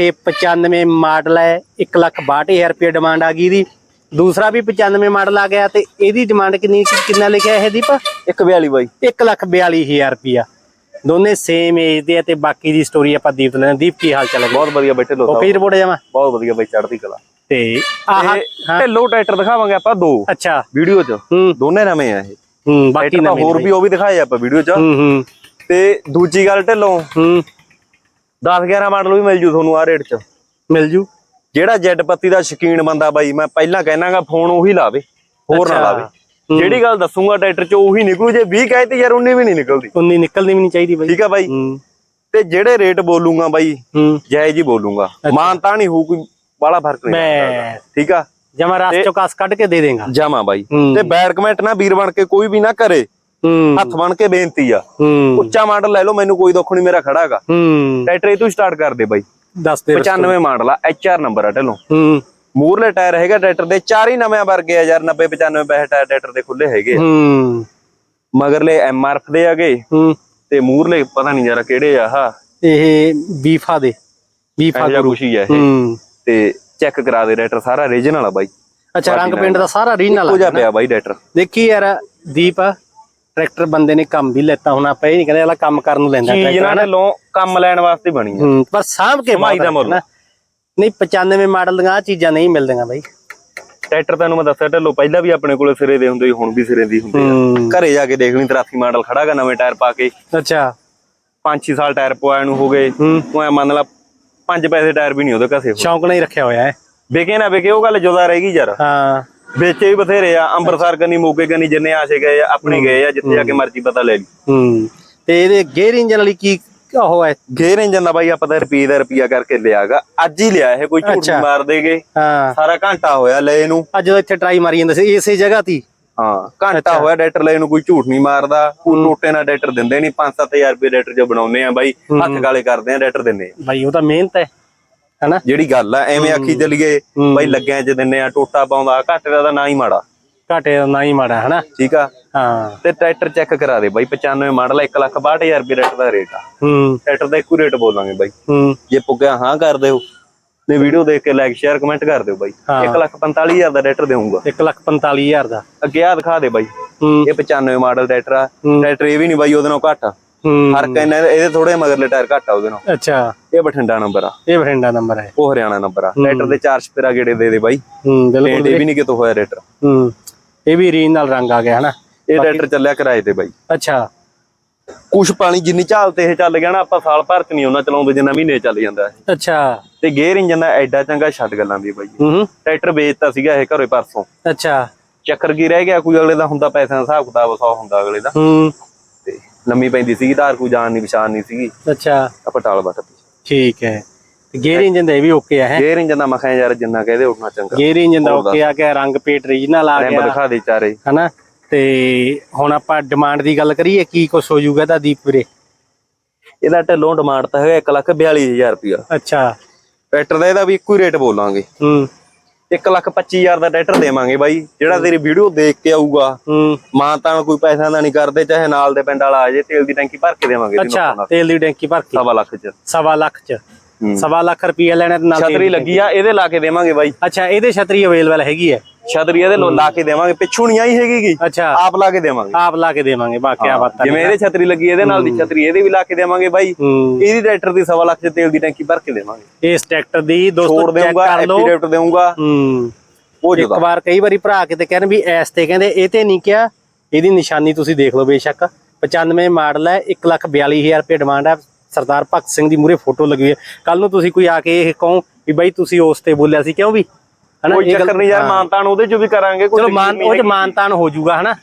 ਇਹ 95 ਮਾਡਲ ਹੈ 162000 ਰੁਪਏ ਡਿਮਾਂਡ ਆ ਗਈ ਦੀ ਦੂਸਰਾ ਵੀ 95 ਮਾਡਲ ਆ ਗਿਆ ਤੇ ਇਹਦੀ ਡਿਮਾਂਡ ਕਿੰਨੀ ਕਿੰਨਾ ਲਿਖਿਆ ਹੈ ਦੀਪ? 142 ਬਾਈ। 142000 ਰੁਪਿਆ ਦੋਨੇ ਸੇਮ ਏਜ ਦੇ ਆ ਤੇ ਬਾਕੀ ਦੀ ਸਟੋਰੀ ਆਪਾਂ ਦੀਪ ਤੋਂ ਲੈਣਾ ਦੀਪ ਕੀ ਹਾਲ ਚਾਲ ਹੈ? ਬਹੁਤ ਵਧੀਆ ਬੈਠੇ ਲੋ ਓਕੇ ਰਿਪੋਰਟ ਜਾਵਾਂ? ਬਹੁਤ ਵਧੀਆ ਬਾਈ ਚੜ੍ਹਦੀ ਕਲਾ। ਤੇ ਆਹ ਇਹ ਢਿੱਲੋ ਟਰੈਕਟਰ ਦਿਖਾਵਾਂਗੇ ਆਪਾਂ ਦੋ। ਅੱਛਾ। ਵੀਡੀਓ 'ਚ। ਦੋਨੇ ਨਵੇਂ ਆ ਇਹ। ਹੂੰ ਬਾਕੀ ਨਵੇਂ ਹੋਰ ਵੀ ਉਹ ਵੀ ਦਿਖਾਏ ਆਪਾਂ ਵੀਡੀਓ 'ਚ। ਹੂੰ ਹੂੰ। ਤੇ ਦੂਜੀ ਗੱਲ ਢਿੱਲੋਂ। ਹੂੰ। 10 11 ਮਾਡਲ ਵੀ ਮਿਲ ਜੂ ਤੁਹਾਨੂੰ ਆ ਰੇਟ 'ਚ। ਮਿਲ ਜੂ। ਜਿਹੜਾ ਜੈਡ ਪੱਤੀ ਦਾ ਸ਼ਕੀਨ ਬੰਦਾ ਬਾਈ ਮੈਂ ਪਹਿਲਾਂ ਕਹਿਣਾਗਾ ਫੋਨ ਉਹੀ ਲਾਵੇ ਹੋਰ ਨਾ। ਲਾਵੇ। ਜਿਹੜੀ ਗੱਲ ਦੱਸੂਗਾ ਟਰੈਕਟਰ 'ਚ ਉਹੀ ਨਿਕਲੂ ਜੇ 20 ਕਹੇ ਤੇ ਯਾਰ 19 ਵੀ ਨਹੀਂ ਨਿਕਲਦੀ। ਉਨੀ ਨਿਕਲਣੀ ਵੀ ਨਹੀਂ ਚਾਹੀਦੀ ਬਾਈ। ਠੀਕ ਆ ਬਾਈ। ਤੇ ਜਿਹੜੇ ਰੇਟ ਬੋਲੂਗਾ ਬਾਈ ਜਾਇਜ਼ ਹੀ ਬੋਲੂਗਾ। ਮਾਨਤਾ ਨਹੀਂ ਹੋਊ ਕੋਈ ਬਾਲਾ ਫ਼ਰਕ ਨਹੀਂ ਮੈਂ ਠੀਕ ਆ? ਜਮਾ ਰਾਸ ਚੋਂ ਕਾਸ ਕੱਢ ਕੇ ਦੇ ਦੇਗਾ। ਜਾਮਾ ਬਾਈ। ਤੇ ਬੈਡ ਕਮੈਂਟ ਨਾ ਵੀਰ ਬਣ ਕੇ ਕੋਈ ਵੀ ਨਾ ਕਰੇ। ਹੱਥ ਬਣ ਕੇ ਬੇਨਤੀ ਆ। ਹੂੰ। ਉੱਚਾ ਮਾਡਲ ਲੈ ਲਓ ਮੈਨੂੰ ਕੋਈ ਦੁੱਖ ਨਹੀਂ ਮੇਰਾ ਖੜਾ ਹੈਗਾ। ਹੂੰ। ਟਰੈਕਟਰ ਇਹ ਤੋਂ ਸਟਾਰਟ ਕਰ ਦੇ ਬਾਈ। ਦੱਸ ਦੇ 95 ਮਾਡਲ ਆ ਐਚਆਰ ਨੰਬਰ ਆ ਢਿੱਲੋਂ। ਹੂੰ। ਮੂਰਲੇ ਟਾਇਰ ਹੈਗਾ ਟਰੈਕਟਰ ਦੇ ਚਾਰ ਹੀ ਨਵੇਂ ਵਰਗੇ ਆ ਯਾਰ 90 95 ਪੈਸੇ ਟਾਇਰ ਟਰੈਕਟਰ ਦੇ ਖੁੱਲੇ ਹੈਗੇ ਆ। ਹੂੰ। ਮਗਰਲੇ ਐਮਆਰਐਫ ਦੇ ਹੂੰ। ਤੇ ਮੂਰਲੇ ਪਤਾ ਨਹੀਂ ਯਾਰ ਕਿਹੜੇ ਆ ਹਾ ਇਹ ਬੀਫਾ ਦੇ ਬੀਫਾ ਗੁਰੂ ਕੁਛ ਹੀ ਆ ਇਹ। ਹੂੰ। ਤੇ ਚੈੱਕ ਕਰਾ ਦੇ ਟਰੈਕਟਰ ਸਾਰਾ ਰੀਜਨਲ ਆ ਬਾਈ। ਅੱਛਾ ਰੰਗ ਪਿੰਡ ਦਾ ਸਾਰਾ ਰੀਨਲ ਇੱਕੋ ਜਿਹਾ ਪਿਆ ਬਾਈ ਟਰੈਕਟਰ। ਦੇਖੀ ਯਾਰ ਦੀਪ। ਟਰੈਕਟਰ ਬੰਦੇ ਨੇ ਕੰਮ ਵੀ ਲੈਤਾ ਹੁਣ ਆਪਾਂ ਇਹ ਨਹੀਂ ਕਹਿੰਦੇ ਅਗਲਾ ਕੰਮ ਕਰਨ ਨੂੰ ਲੈਂਦਾ ਚੀਜ਼ ਟਰੈਕਟਰ ਇਹਨਾਂ ਨੇ ਲੋ ਕੰਮ ਲੈਣ ਵਾਸਤੇ ਬਣੀ ਆ। ਹੂੰ ਪਰ ਸਾਂਭ ਕੇ ਕਮਾਈ ਦਾ ਮੁੱਲ। ਨਹੀਂ 95 ਮਾਡਲ ਦੀਆਂ ਆਹ ਚੀਜ਼ਾਂ ਨਹੀਂ ਮਿਲਦੀਆਂ ਬਾਈ। ਟਰੈਕਟਰ ਤੈਨੂੰ ਮੈਂ ਦੱਸਿਆ ਢੱਲੋ ਪਹਿਲਾਂ ਵੀ ਆਪਣੇ ਕੋਲੇ ਸਿਰੇ ਦੇ ਹੁੰਦੇ ਸੀ ਹੁਣ ਵੀ ਸਿਰੇ ਦੀ ਹੁੰਦੇ ਆ। ਘਰੇ ਜਾ ਕੇ ਦੇਖ ਲਈ 83 ਮਾਡਲ ਖੜਾਗਾ ਨਵੇਂ ਟਾਇਰ ਪਾ ਕੇ। ਅੱਛਾ। 5-6 ਸਾਲ ਟਾਇਰ ਪਵਾਏ ਨੂੰ ਹੋ ਗਏ। ਹੂੰ। ਤੂੰ ਐ ਮੰਨ ਲਾ 5 ਪੈਸੇ ਟਾਇਰ ਵੀ ਨਹੀਂ ਉਹਦੇ ਹੋਏ। ਸ਼ੌਂਕ ਨਹੀਂ ਰੱਖਿਆ ਹੋਇਆ ਹੈ। ਵਿਕੇ ਨਾ ਵਿਕੇ ਉਹ ਗੱਲ ਜੁਦਾ ਰਹਿ ਗਈ ਯਾਰ। ਹਾਂ। ਵੇਚੇ ਵੀ ਬਥੇਰੇ ਆ ਅੰਮ੍ਰਿਤਸਰ ਕਨੀ ਮੋਗੇ ਕਨੀ ਜਿੰਨੇ ਆਸ਼ੇ ਗਏ ਆ ਆਪਣੇ ਗਏ ਆ ਜਿੱਥੇ ਜਾ ਕੇ ਮਰਜ਼ੀ ਪਤਾ ਲੈ ਲਈ। ਹੂੰ। ਤੇ ਇਹਦੇ ਗੇਅਰ ਇੰਜਨ ਵਾਲੀ ਕੀ ਉਹ ਹੈ ਗੇਅਰ ਇੰਜਨ ਦਾ ਬਾਈ ਆਪਾਂ ਤਾਂ ਰੁਪਏ ਦਾ ਰੁਪਿਆ ਕਰਕੇ ਲਿਆਗਾ। ਅੱਜ ਹੀ ਲਿਆ ਇਹ ਕੋਈ ਝੂਠ ਮਾਰ ਦੇਗੇ ਹਾਂ। ਸਾਰਾ ਘੰਟਾ ਹੋਇਆ ਲਏ ਨੂੰ। ਅੱਜ ਇੱਥੇ ਟਰਾਈ ਮਾਰੀ ਜਾਂਦੇ ਸੀ ਇਸੇ ਜਗ੍ਹਾ ਤੀ ਹਾਂ। ਘੰਟਾ ਹੋਇਆ ਡਾਇਰੈਕਟਰ ਲਏ ਨੂੰ ਕੋਈ ਝੂਠ ਨਹੀਂ ਮਾਰਦਾ। ਕੋਈ ਟੋਟੇ ਨਾਲ ਡਾਇਰੈਕਟਰ ਦਿੰਦੇ ਨਹੀਂ 5-7000 ਰੁਪਏ ਡਾਇਰੈਕਟਰ ਜੋ ਬਣਾਉਂਦੇ ਆ ਬਾਈ ਹੱਥ ਗਾਲੇ ਕਰਦੇ ਆ ਡਾਇਰੈਕਟਰ ਦਿੰਦੇ ਆ। ਬਾਈ ਉਹ ਤਾਂ ਮਿਹਨਤ ਹੈ। ਹੈਨਾ? ਜਿਹੜੀ ਗੱਲ ਆ ਐਵੇਂ ਆਖੀ ਚੱਲੀਏ। ਬਾਈ ਲੱਗਿਆਂ ਚ ਦਿੰਨੇ ਆ ਟੋਟਾ ਪਾਉਂਦਾ ਘਾਟੇ ਦਾ ਤਾਂ ਨਾ ਹੀ ਮਾੜਾ। ਘਾਟੇ ਦਾ ਨਾ ਹੀ ਮਾੜਾ ਹੈਨਾ? ਠੀਕ ਆ? ਹਾਂ। ਤੇ ਟਰੈਕਟਰ ਚੈੱਕ ਕਰਾ ਦੇ ਬਾਈ 95 ਮਾਡਲ 162000 ਰੁਪਏ ਰੇਟ ਦਾ ਰੇਟ ਆ। ਹੂੰ। ਟਰੈਕਟਰ ਦਾ ਇੱਕੋ ਰੇਟ ਬੋਲਾਂਗੇ ਬਾਈ। ਹੂੰ। ਜੇ ਪੁੱਗਿਆ ਹਾਂ ਕਰ ਦਿਓ। ਤੇ ਵੀਡੀਓ ਦੇਖ ਕੇ ਲਾਈਕ ਸ਼ੇਅਰ ਕਮੈਂਟ ਕਰ ਦਿਓ ਬਾਈ। ਹਾਂ। 145000 ਦਾ ਟਰੈਕਟਰ ਦੇਵਾਂਗਾ 145000 ਦਾ। ਅੱਗੇ ਆ ਦਿਖਾ ਦੇ ਬਾਈ। ਇਹ 95 ਮਾਡਲ ਟਰੈਕਟਰ ਆ। ਟਰੈਕਟਰ ਇਹ ਵੀ ਨਹੀਂ ਬਾਈ ਉਹਦੇ ਨਾਲੋਂ ਘੱਟ ਆ। ਫ਼ਰਕ ਇਹਨਾਂ ਇਹਦੇ ਥੋੜੇ ਮਗਰਲੇ ਟਾਇਰ ਘੱਟ ਆ ਉਹਦੇ ਨਾਲੋਂ। ਅੱਛਾ। ਇਹ ਬਠਿੰਡਾ ਨੰਬਰ ਆ। ਇਹ ਬਠਿੰਡਾ ਨੰਬਰ ਹੈ ਉਹ ਹਰਿਆਣਾ ਨੰਬਰ ਆ। ਟਰੈਕਟਰ ਦੇ ਚਾਰ ਸਪੇਰਾ ਗੇੜੇ ਦੇ ਦੇ ਬਾਈ। ਹੂੰ ਬਿਲਕੁਲ ਇਹ ਵੀ ਨਹੀਂ ਕਿਤੋਂ ਹੋਇਆ ਟਰੈਕਟਰ ਹੂੰ। ਇਹ ਵੀ ਰੀਨ ਨਾਲ ਰੰਗ ਆ ਗਿਆ ਹਨਾ? ਇਹ ਟਰੈਕਟਰ ਚੱਲਿਆ ਕਿਰਾਏ ਤੇ ਬਾਈ। ਅੱਛਾ। ਕੁਛ ਪਾਣੀ ਜਿੰਨੀ ਝਾਲ ਤੇ ਇਹ ਚੱਲ ਗਿਆ ਨਾ ਆਪਾਂ ਸਾਲ ਭਰ ਚ ਨਹੀਂ ਉਹਨਾਂ ਚਲਾਉਂਦੇ ਜਿੰਨਾ ਮਹੀਨੇ ਚੱਲ ਜਾਂਦਾ ਇਹ। ਅੱਛਾ। ਤੇ ਗੇਅਰ ਇੰਜਨ ਦਾ ਐਡਾ ਚੰਗਾ ਛੱਡ ਗੱਲਾਂ ਦੀ ਬਾਈ। ਹੂੰ ਹੂੰ। ਟਰੈਕਟਰ ਵੇਚਤਾ ਸੀਗਾ ਇਹ ਘਰੇ ਪਰਸੋਂ। ਅੱਛਾ। ਚੱਕਰ ਕੀ ਰਹਿ ਗਿਆ ਕੋਈ ਅਗਲੇ ਦਾ ਹੁੰਦਾ ਪੈਸਿਆਂ ਦਾ ਹਿਸਾਬ ਕਿਤਾਬ 100 ਹੁੰਦਾ ਅਗਲੇ ਦਾ। ਹੂੰ। ਲੰਮੀ ਪੈਂਦੀ ਸੀਗੀ ਧਾਰ ਕੋਈ ਜਾਣ ਨਹੀਂ ਪਛਾਣ ਨਹੀਂ ਸੀਗੀ। ਅੱਛਾ। ਆਪਾਂ ਟਾਲ ਬੱਟਤੀ ਠੀਕ ਹੈ। ਤੇ ਗੇਅਰ ਇੰਜਨ ਦਾ ਇਹ ਵੀ ਓਕੇ ਆ ਹੈ? ਗੇਅਰ ਇੰਜਨ ਦਾ ਮਖਾਂ ਯਾਰ ਜਿੰਨਾ ਕਹਦੇ ਉਠਣਾ ਚੰਗਾ। ਗੇਅਰ ਇੰਜਨ ਦਾ ਓਕੇ ਆ ਗਿਆ ਰੰਗ ਪੇਟ ਰੀਜਨਲ ਆ ਗਿਆ। ਦਿਖਾ ਦੇ ਚਾਰੇ। ਹਨਾ? ਤੇ ਹੁਣ ਆਪਾਂ ਡਿਮਾਂਡ ਦੀ ਗੱਲ ਕਰੀਏ ਕੀ ਕੁਛ ਹੋ ਜਾਊਗਾ ਤਾਂ ਦੀਪ ਵੀਰੇ? ਇਹਦਾ ਢਿੱਲੋਂ ਡਿਮਾਂਡ ਤਾਂ ਹੈਗਾ 142000 ਰੁਪਇਆ। ਅੱਛਾ। ਟਰੈਕਟਰ ਦਾ ਇਹਦਾ ਵੀ ਇੱਕੋ ਹੀ ਰੇਟ ਬੋਲਾਂਗੇ। ਹੂੰ। 125000 ਦਾ ਟਰੈਕਟਰ ਦੇਵਾਂਗੇ ਬਾਈ ਜਿਹੜਾ ਤੇਰੀ ਵੀਡੀਓ ਦੇਖ ਕੇ ਆਊਗਾ। ਮਾਂ ਤਾਂ ਕੋਈ ਪੈਸਾ ਦਾ ਨਹੀਂ ਕਰਦੇ ਚਾਹੇ ਨਾਲ ਦੇ ਪਿੰਡ ਵਾਲਾ ਆ ਜੇ ਤੇਲ ਦੀ ਟੈਂਕੀ ਭਰ ਕੇ ਦੇਵਾਂਗੇ ਅੱਛਾ ਤੇਲ ਦੀ ਟੈਂਕੀ ਭਰ ਕੇ? ਦਾ। ਸਵਾ ਲੱਖ ਚ। ਸਵਾ ਲੱਖ ਚ। ਸਵਾ ਲੱਖ ਰੁਪਏ ਲੈਣਾ ਨਾਲ ਛਤਰੀ ਲੱਗੀ ਆ ਇਹਦੇ ਲਾ ਕੇ ਦੇਵਾਂਗੇ ਬਾਈ। ਅੱਛਾ ਇਹਦੇ ਛਤਰੀ ਅਵੇਲੇਬਲ ਹੈਗੀ ਹੈ ਛਤਰੀ ਇਹਦੇ ਲੋ- ਲਾ ਕੇ ਦੇਵਾਂਗੇ। ਪਿੱਛੋਂ ਨਹੀਂ ਆਈ ਹੈਗੀ ਗੀ। ਅੱਛਾ। ਆਪ ਲਾ ਕੇ ਦੇਵਾਂਗੇ। ਆਪ ਲਾ ਕੇ ਦੇਵਾਂਗੇ। ਬਾਕੀ ਬਾਤਾਂ ਜਿਵੇਂ ਇਹਦੇ ਛਤਰੀ ਲੱਗੀ ਇਹਦੇ ਨਾਲ ਦੀ ਛਤਰੀ ਇਹਦੇ ਵੀ ਲਾ ਕੇ ਦੇਵਾਂਗੇ ਬਾਈ। ਹੂੰ। ਇਹਦੀ ਟਰੈਕਟਰ ਦੀ ਸਵਾ ਲੱਖ ਚ ਤੇਲ ਦੀ ਟੈਂਕੀ ਭਰ ਕੇ ਦੇਵਾਂਗੇ। ਇਸ ਟਰੈਕਟਰ ਦੀ ਦੋਸਤੋ ਚੈੱਕ ਕਰ ਲਓ। ਐਕਟੀਵੇਟਰ ਦੇਵਾਂਗਾ ਹੂੰ। ਉਹ ਇੱਕ ਵਾਰ ਕਈ ਵਾਰੀ ਭਰਾ ਕਿਤੇ ਕਹਿਣ ਵੀ ਐਸ ਤੇ ਕਹਿੰਦੇ ਇਹ ਤੇ ਨਹੀਂ ਕਿਹਾ। ਇਹਦੀ ਨਿਸ਼ਾਨੀ ਤੁਸੀਂ ਦੇਖ ਲਓ ਬੇਸ਼ੱਕ। 95 ਮਾਡਲ ਹੈ 142000 ਰੁਪਏ ਡਿਮਾਂਡ ਹੈ। ਸਰਦਾਰ ਭਗਤ ਸਿੰਘ ਦੀ ਮੂਰੇ ਫੋਟੋ ਲੱਗੀ ਹੈ। ਕੱਲ ਨੂੰ ਤੁਸੀਂ ਕੋਈ ਆ ਕੇ ਇਹ ਕਹੋ ਵੀ ਬਾਈ ਤੁਸੀਂ ਉਸ ਤੇ ਬੋਲਿਆ ਸੀ ਕਿਉਂ ਵੀ? ਹਨਾ ਕੋਈ ਚੱਕਰ ਨਹੀਂ ਯਾਰ ਮਾਨਤਾਨ ਉਹਦੇ ਚ ਵੀ ਕਰਾਂਗੇ ਕੋਈ ਚਲੋ ਮਾਨ ਉਹ ਚ ਮਾਨਤਾਨ ਹੋ ਜਾਊਗਾ ਹਨਾ?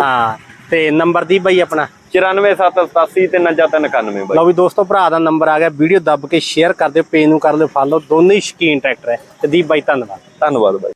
ਹਾਂ ਤੇ ਨੰਬਰ ਦੀ ਬਾਈ ਆਪਣਾ। 94787 ਤੇ 9391 ਬਾਈ। ਲਓ ਵੀ ਦੋਸਤੋ ਭਰਾ ਦਾ ਨੰਬਰ ਆ ਗਿਆ ਵੀਡੀਓ ਦੱਬ ਕੇ ਸ਼ੇਅਰ ਕਰ ਦਿਓ ਪੇਜ ਨੂੰ ਕਰ ਲਿਓ ਫਾਲੋ ਦੋਨੇ ਹੀ ਸ਼ਕੀਨ ਟਰੈਕਟਰ ਹੈ। ਤੇ ਦੀਪ ਬਾਈ ਧੰਨਵਾਦ। ਧੰਨਵਾਦ ਬਾਈ।